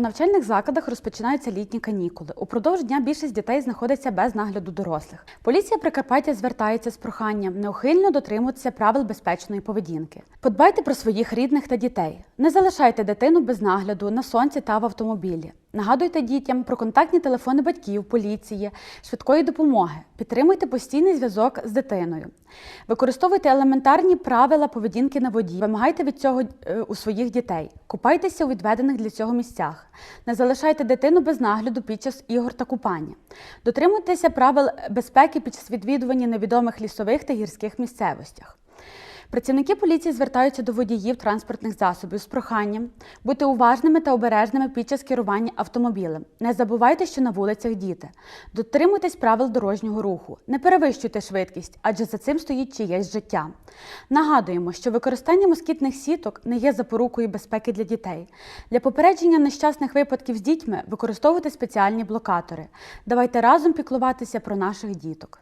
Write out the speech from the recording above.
У навчальних закладах розпочинаються літні канікули. Упродовж дня більшість дітей знаходиться без нагляду дорослих. Поліція Прикарпаття звертається з проханням неухильно дотримуватися правил безпечної поведінки. Подбайте про своїх рідних та дітей. Не залишайте дитину без нагляду на сонці та в автомобілі. Нагадуйте дітям про контактні телефони батьків, поліції, швидкої допомоги. Підтримуйте постійний зв'язок з дитиною. Використовуйте елементарні правила поведінки на воді. Вимагайте від цього е, у своїх дітей. Купайтеся у відведених для цього місцях. Не залишайте дитину без нагляду під час ігор та купання. Дотримуйтеся правил безпеки під час відвідування невідомих лісових та гірських місцевостях. Працівники поліції звертаються до водіїв транспортних засобів з проханням бути уважними та обережними під час керування автомобілем. Не забувайте, що на вулицях діти. Дотримуйтесь правил дорожнього руху. Не перевищуйте швидкість, адже за цим стоїть чиєсь життя. Нагадуємо, що використання москітних сіток не є запорукою безпеки для дітей. Для попередження нещасних випадків з дітьми використовуйте спеціальні блокатори. Давайте разом піклуватися про наших діток.